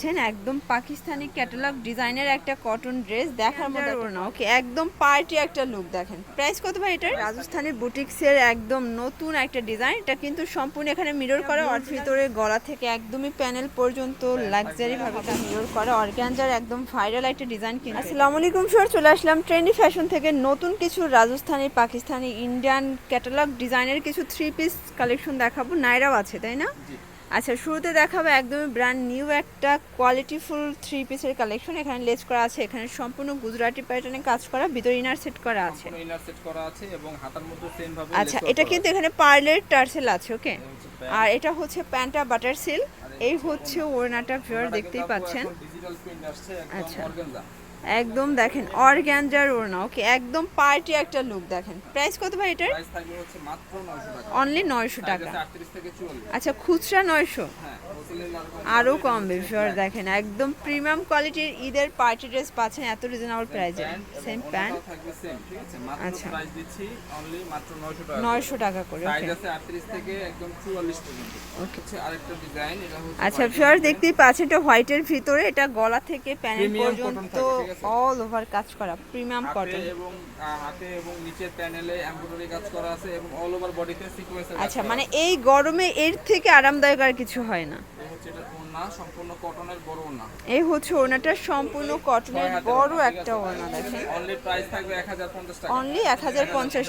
দেখছেন একদম পাকিস্তানি ক্যাটালগ ডিজাইনের একটা কটন ড্রেস দেখার মতো না ওকে একদম পার্টি একটা লুক দেখেন। প্রাইস কত ভাই এটার? রাজস্থানি বুটিক্সের একদম নতুন একটা ডিজাইন এটা কিন্তু সম্পূর্ণ এখানে মিরর করা ওর ভিতরে গলা থেকে একদমই প্যানেল পর্যন্ত লাক্সারি ভাবে মিরর করা অর্গানজার একদম ভাইরাল একটা ডিজাইন কিন্তু আসসালামু আলাইকুম স্যার চলে আসলাম ট্রেন্ডি ফ্যাশন থেকে। নতুন কিছু রাজস্থানি পাকিস্তানি ইন্ডিয়ান ক্যাটালগ ডিজাইনের কিছু থ্রি পিস কালেকশন দেখাবো। নাইরাও আছে তাই না? আচ্ছা শুরুতে দেখাবো একদমই ব্র্যান্ড নিউ একটা কোয়ালিটিফুল থ্রি পিসের কালেকশন এখানে লেজ করা আছে এখানে সম্পূর্ণ গুজরাটি প্যাটার্নে কাজ করা ভিতরে ইনার সেট করা আছে। ইনার সেট করা আছে এবং হাতার মধ্যে সেম ভাবে আচ্ছা এটা কিন্তু এখানে পার্লের টার্সেল আছে ওকে আর এটা হচ্ছে প্যান্টা বাটার সিল এই হচ্ছে ওড়নাটা ভিউয়ার দেখতেই পাচ্ছেন। ডিজিটাল প্রিন্ট আসছে আচ্ছা। একদম দেখেন অর্গ্যানজার ওড়না ওকে একদম পার্টি একটা লুক দেখেন। প্রাইস কত ভাই এটার? প্রাইস থাকবে হচ্ছে মাত্র 900 টাকা। অনলি নয়শো টাকা। 38 থেকে 44 আচ্ছা খুচরা নয়শো? হ্যাঁ আরও কম ভিউয়ার দেখেন একদম প্রিমিয়াম কোয়ালিটির ঈদের পার্টি ড্রেস পাচ্ছেন এত রিজনেবল প্রাইসে সেম প্যান্ট আচ্ছা। প্রাইস দিচ্ছি অনলি মাত্র 900 টাকা নয়শো টাকা করে সাইজ ওকে আছে 38 থেকে একদম 44 পর্যন্ত। ওকে হচ্ছে আরেকটা ডিজাইন এটা হচ্ছে আচ্ছা ভিউয়ার দেখতেই পাচ্ছেন এটা হোয়াইটের ভিতরে এটা গলা থেকে cotton পর্যন্ত? অল ওভার কাজ করা প্রিমিয়াম কটন এবং হাতে এবং নিচের প্যানেলে এমব্রয়ডারি কাজ করা আছে এবং অল ওভার বডিতে সিকোয়েন্সের আচ্ছা মানে এই গরমে এর থেকে আরামদায়ক আর কিছু হয় না? এই হচ্ছে এটা সম্পূর্ণ কটনের বড় ওড়না। এই হচ্ছে ওড়নাটা সম্পূর্ণ কটনের বড় একটা ওড়না দেখেন। অনলি প্রাইস থাকবে 1050 টাকা। অনলি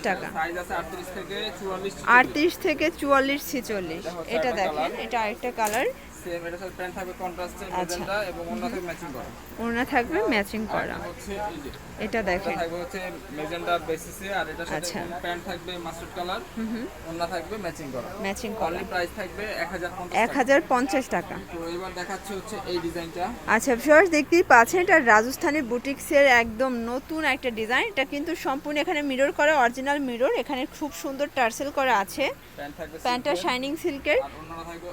টাকা। সাইজ আছে 38 থেকে 44 আটত্রিশ থেকে চুয়াল্লিশ ছিচল্লিশ। এটা দেখেন এটা আরেকটা কালার সেম এটার সাথে প্যান্ট থাকবে কন্ট্রাস্টে আচ্ছা। এবং থাকবে ম্যাচিং করা। ওড়না থাকবে ম্যাচিং করা। এটা এটা এটা দেখেন। থাকবে হচ্ছে মেজেন্টা বেসিসে আর এটার সাথে আচ্ছা। প্যান্ট থাকবে মাস্টার্ড কালার থাকবে ম্যাচিং করা। ম্যাচিং করা। অনলি প্রাইস থাকবে 1050 এক টাকা। তো এবার দেখাচ্ছে হচ্ছে এই ডিজাইনটা আচ্ছা ভিউয়ার্স দেখতেই পাচ্ছেন এটা রাজস্থানি বুটিক্সের একদম নতুন একটা ডিজাইন এটা কিন্তু সম্পূর্ণ এখানে মিরর করা অরিজিনাল মিরর এখানে খুব সুন্দর টার্সেল করা আছে। প্যান্ট প্যান্টটা শাইনিং সিল্কের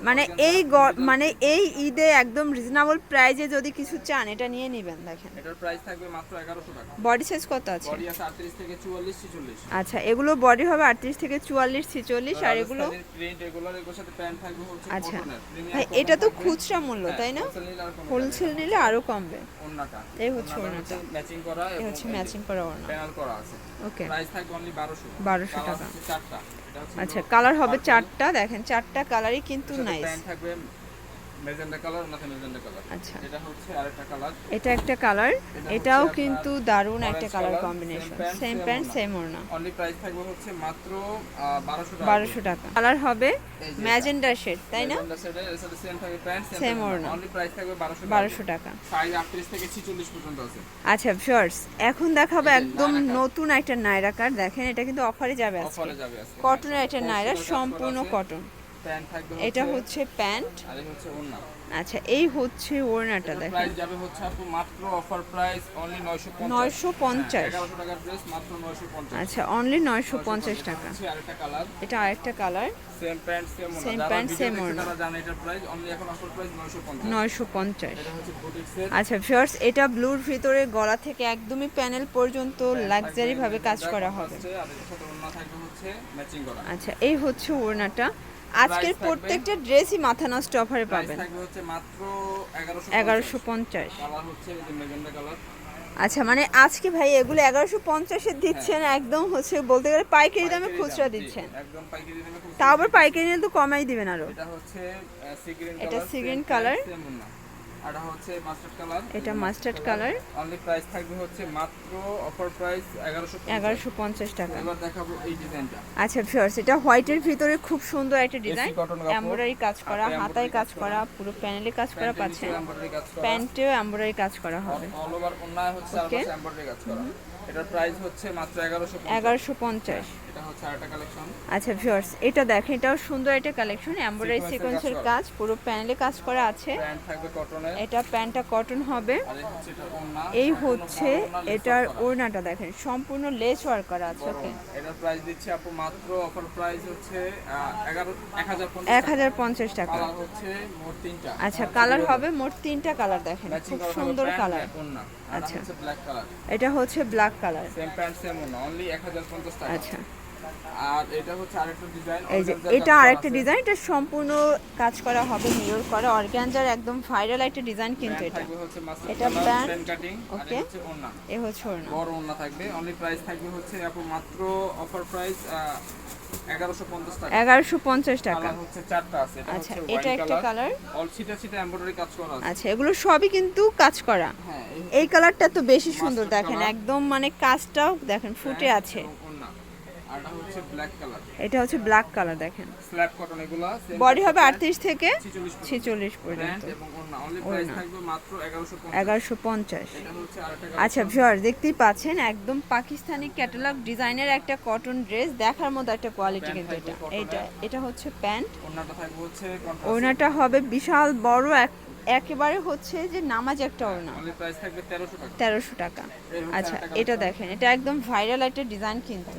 মানে এই গ- মানে এই ঈদে একদম রিজনেবল প্রাইজে যদি কিছু চান এটা নিয়ে নেবেন দেখেন। এটার প্রাইস থাকবে মাত্র 1100 টাকা। বডি সাইজ কত আছে? বডি আছে 38 থেকে 44 46 আচ্ছা এগুলো বডি হবে আটত্রিশ থেকে চুয়াল্লিশ ছিচল্লিশ আর এগুলো প্রিন্ট এগুলোর এগুলোর সাথে প্যান্ট থাকবে হচ্ছে আচ্ছা। ভাই এটা তো খুচরা মূল্য তাই না? হোলসেল নিলে আরও কমবে। ওন্নাটা এই হচ্ছে ওড়নাটা ম্যাচিং করা এই হচ্ছে ম্যাচিং করা ওড়না। প্যানেল করা আছে। ওকে। প্রাইস থাকবে অনলি 1200 বারোশো কালার টাকা। চারটা। আচ্ছা কালার হবে চারটা দেখেন চারটা কালারই কিন্তু নাইস প্যান্ট থাকবে মেজেন্টা কালার ওনাতে মেজেন্টা কালার। আচ্ছা। এটা হচ্ছে আরেকটা কালার। এটা একটা কালার এটাও কিন্তু দারুণ একটা colour combination same pant. Same ওড়না। অনলি প্রাইস থাকবে হচ্ছে মাত্র 1200 টাকা। বারোশো টাকা। কালার হবে ম্যাজেন্ডার শেড তাই না? এর সাথে সেম থাকবে প্যান্ট সেম ওড়না। অনলি প্রাইস থাকবে 1200 বারোশো টাকা। সাইজ 38 থেকে 46 পর্যন্ত আছে। আচ্ছা ভিউয়ার্স এখন দেখাবো একদম নতুন একটা নাইরা কাট দেখেন এটা কিন্তু অফারে যাবে আজকে। অফারে যাবে আজকে। কটনের একটা নাইরা সম্পূর্ণ কটন এটা হচ্ছে প্যান্ট। আর এই হচ্ছে ওড়না। আচ্ছা এই হচ্ছে ওড়নাটা দেখেন। প্রাইস যাবে হচ্ছে আপু মাত্র অফার প্রাইস অনলি 950 নয়শো পঞ্চাশ। 1100 টাকার ড্রেস মাত্র 950 আচ্ছা অনলি নয়শো পঞ্চাশ টাকা। আরেকটা কালার এটা আরেকটা কালার সেম প্যান্ট সেম ওড়না। যারা pant, ভিডিও same ওড়না। তারা জানে এটার প্রাইস অনলি এখন অফার প্রাইস 950 নয়শো পঞ্চাশ। এটা হচ্ছে বুটিক্সের আচ্ছা ভিউয়ার্স এটা ব্লুর ভিতরে গলা থেকে একদমই প্যানেল পর্যন্ত লাক্সারি ভাবে কাজ করা হবে। আচ্ছা এই হচ্ছে ওড়নাটা। আজকের প্রত্যেকটা ড্রেসই মাথা নষ্ট অফারে পাবেন। হচ্ছে মাত্র 1150 এগারোশো পঞ্চাশ। কালার হচ্ছে এই যে মেজেন্টা কালার আচ্ছা মানে আজকে ভাই এগুলো এগারোশো পঞ্চাশে দিচ্ছেন একদম হচ্ছে বলতে গেলে পাইকারি দামে খুচরা দিচ্ছেন। তা পাইকারি দামে আবার পাইকারি তো কমাই দিবেন আরও। এটা হচ্ছে সি গ্রিন কালার এটা মাস্টার্ড কালার এটা অনলি প্রাইস থাকবে হচ্ছে মাত্র অফার প্রাইস 1150 টাকা। এবার দেখাবো এই ডিজাইনটা আচ্ছা ভিউয়ার্স এটা হোয়াইটের ভিতরে খুব সুন্দর একটা ডিজাইন এমব্রয়ডারি কাজ করা হাতায় কাজ করা। পুরো প্যানেলে কাজ করা পাচ্ছেন প্যান্টেও এমব্রয়ডারি কাজ করা। হবে। অল ওভার ওনায় হচ্ছে এমব্রয়ডারি কাজ করা। এটার প্রাইস হচ্ছে মাত্র 1150 1150 আচ্ছা ভিউয়ার্স এটা দেখেন এটাও সুন্দর একটা কালেকশন এমব্রয়ডারি সিকোয়েন্সের কাজ পুরো প্যানেলে কাজ করা আছে। এটা প্যান্টটা কটন হবে। এই হচ্ছে এটার ওড়নাটা দেখেন সম্পূর্ণ লেস ওয়ার্ক করা আছে ওকে এটার প্রাইস দিচ্ছি আপু মাত্র অফার প্রাইস হচ্ছে 1050 এক হাজার পঞ্চাশ টাকা। কালার হচ্ছে মোট তিনটা। আচ্ছা কালার হবে মোট তিনটা কালার দেখেন খুব সুন্দর কালার আচ্ছা। এটা হচ্ছে black colour same pant same only 1050 টাকা। আচ্ছা। আর এটা হচ্ছে আরেকটা ডিজাইন এই যে এটা আরেকটা ডিজাইন এটা সম্পূর্ণ কাজ করা হবে মিরর করা। অর্গানজার একদম ভাইরাল একটা ডিজাইন কিন্তু এটা। এটা pant, কাটিং ওন্না এ হচ্ছে ওর বড় ওন্না থাকবে। অনলি প্রাইস থাকবে হচ্ছে আপু মাত্র অফার প্রাইস এগারোশো পঞ্চাশ টাকা। হচ্ছে চারটা আছে এটা আচ্ছা এটা একটা কালার অল সিটা সিটা এমব্রয়ডারি কাজ করা আছে। আচ্ছা এগুলো সবই কিন্তু কাজ করা। হ্যাঁ এই কালারটা তো বেশি সুন্দর দেখেন একদম মানে কাজটাও দেখেন ফুটে আছে। এটা হচ্ছে ব্ল্যাক কালার এটা হচ্ছে ব্ল্যাক কালার দেখেন। স্ল্যাব কটন এগুলা বডি হবে pant, আটত্রিশ থেকে 46 ছেচল্লিশ পর্যন্ত। এবং অনলি প্রাইস থাকবে মাত্র 1150 এগারোশো পঞ্চাশ। এটা হচ্ছে আরেকটা আচ্ছা ভিউয়ার দেখতেই পাচ্ছেন একদম পাকিস্তানি ক্যাটালগ ডিজাইনের একটা কটন ড্রেস দেখার মতো একটা কোয়ালিটি কিন্তু এটা। এটা এটা হচ্ছে প্যান্ট ওন্নাটা থাকবে হচ্ছে ওড়নাটা হবে বিশাল বড় এক একেবারে হচ্ছে যে নামাজ একটা ওর অনলি প্রাইস থাকবে 1300 টাকা। তেরোশো টাকা। আচ্ছা এটা দেখেন এটা একদম ভাইরাল একটা ডিজাইন কিন্তু।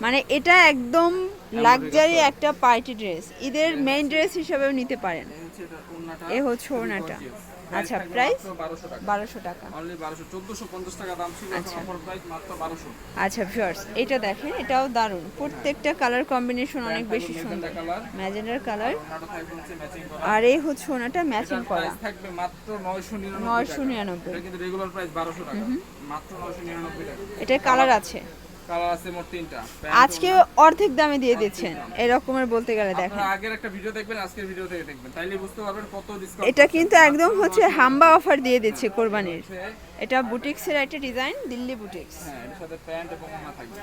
মানে এটা একদম লাক্সারি একটা। পার্টি ড্রেস ঈদের মেইন ড্রেস হিসেবেও নিতে পারেন। এ হচ্ছে gorgeous। আচ্ছা? মাত্র 1200 টাকা। অনলি 1200 1450 টাকা দাম ছিল আচ্ছা। এখন অফার প্রাইস মাত্র 1200 আচ্ছা ভিউয়ার্স এটা দেখেন এটাও দারুণ। প্রত্যেকটা কালার কম্বিনেশন অনেক বেশি সুন্দর। কালার ম্যাজেন্ডার কালার আর এই হচ্ছে ওনাটা ম্যাচিং করা। প্রাইস থাকবে মাত্র 999 999 এটা কিন্তু রেগুলার প্রাইস 1200 টাকা। মাত্র 999 টাকা। এটার কালার আছে। কালার আছে মোট তিনটা। আজকে অর্ধেক দামে দিয়ে দিচ্ছেন এরকমের বলতে গেলে দেখেন। আগের একটা ভিডিও দেখবেন আজকের ভিডিও থেকে দেখবেন। তাইলে বুঝতে পারবেন কত ডিসকাউন্ট এটা কিন্তু একদম হচ্ছে হাম্বা অফার দিয়ে দিচ্ছে কোরবানির। এটা বুটিক্সের একটা ডিজাইন দিল্লি বুটিক্স। হ্যাঁ এর সাথে প্যান্ট এবং ওড়না থাকবে।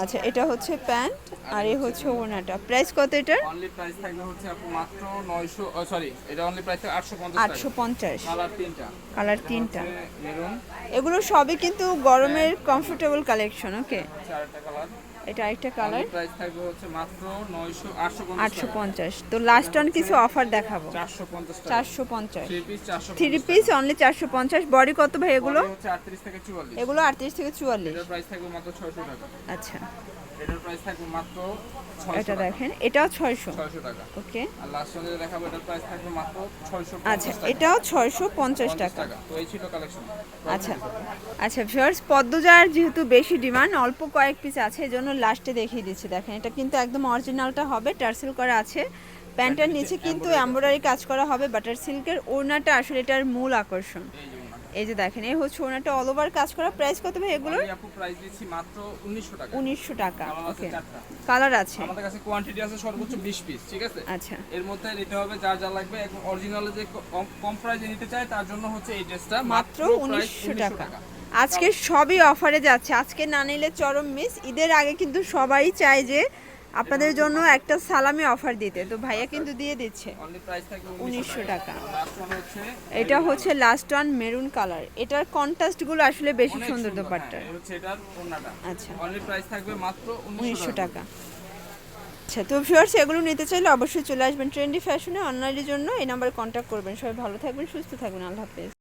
আচ্ছা এটা হচ্ছে প্যান্ট আর এই হচ্ছে ওনাটা প্রাইস কত এটার? অনলি প্রাইস থাকবে হচ্ছে আপু মাত্র 900 সরি এটা অনলি প্রাইস থাকবে 850 আটশো পঞ্চাশ। কালার তিনটা। কালার তিনটা। এগুলো সবই কিন্তু গরমের কমফোর্টেবল কালেকশন ওকে। এটা একটা কালার প্রাইস থাকবে হচ্ছে মাত্র 900 850 আটশো পঞ্চাশ। তো লাস্ট অন কিছু অফার দেখাবো। 450 টাকা। চারশো পঞ্চাশ। Three piece 450 three piece only চারশো পঞ্চাশ। বডি কত ভাই এগুলো? 38 থেকে 44 এগুলো আটত্রিশ থেকে 44 এর প্রাইস থাকবে মাত্র 600 টাকা। আচ্ছা। এটার প্রাইস থাকবে মাত্র 600 এটা দেখেন এটাও ছয়শো। 600 টাকা। ওকে। আর লাস্ট ওয়ানে দেখাবো এটার প্রাইস থাকবে মাত্র 650 আচ্ছা এটাও ছয়শো পঞ্চাশ টাকা। টাকা। তো এই ছিল কালেকশন আচ্ছা আচ্ছা ভিউয়ার্স পদ্মজার যেহেতু বেশি ডিমান্ড অল্প কয়েক পিস আছে এই জন্য লাস্টে দেখিয়ে দিচ্ছি। দেখেন এটা কিন্তু একদম অরিজিনালটা হবে টার্সেল করা আছে। প্যান্টের নিচে কিন্তু এমব্রয়ডারি কাজ করা। হবে বাটার সিল্কের ওড়নাটা আসলে এটার মূল আকর্ষণ। এই যে ওনাটা যে দেখেন এই হচ্ছে ওড়নাটা অল ওভার কাজ করা প্রাইস কত ভাই এগুলোর? আমি আপু প্রাইস দিচ্ছি মাত্র 1900 টাকা। উনিশশো টাকা কালার আছে ওকে কালার আছে? আমাদের কাছে কোয়ান্টিটি আছে সর্বোচ্চ 20 পিস ঠিক আছে? আচ্ছা। এর মধ্যে নিতে হবে যার যা লাগবে। একদম অরিজিনাল যে কম- প্রাইসে নিতে চায় তার জন্য হচ্ছে এই ড্রেসটা মাত্র প্রাইস উনিশশো টাকা। আজকে সবই অফারে যাচ্ছে। আজকে না নিলে চরম মিস ঈদের আগে কিন্তু সবাই চায় যে আপনাদের জন্য একটা সালামি অফার দিতে। তো ভাইয়া কিন্তু দিয়ে দিচ্ছে। উনিশশো টাকা। এটা হচ্ছে লাস্ট ওয়ান মেরুন কালার এটার কন্ট্রাস্টগুলো আসলে বেশি সুন্দর দোপাট্টার হ্যাঁ, ওন্নাটা আচ্ছা। উনিশশো টাকা টাকা। আচ্ছা তো ভিউয়ার্স এগুলো নিতে চাইলে অবশ্যই চলে আসবেন। ট্রেন্ডি ফ্যাশনে অনলাইনের জন্য এই নাম্বারে কন্ট্যাক্ট করবেন। সবাই ভালো থাকবেন সুস্থ থাকবেন। আল্লাহ হাফেজ।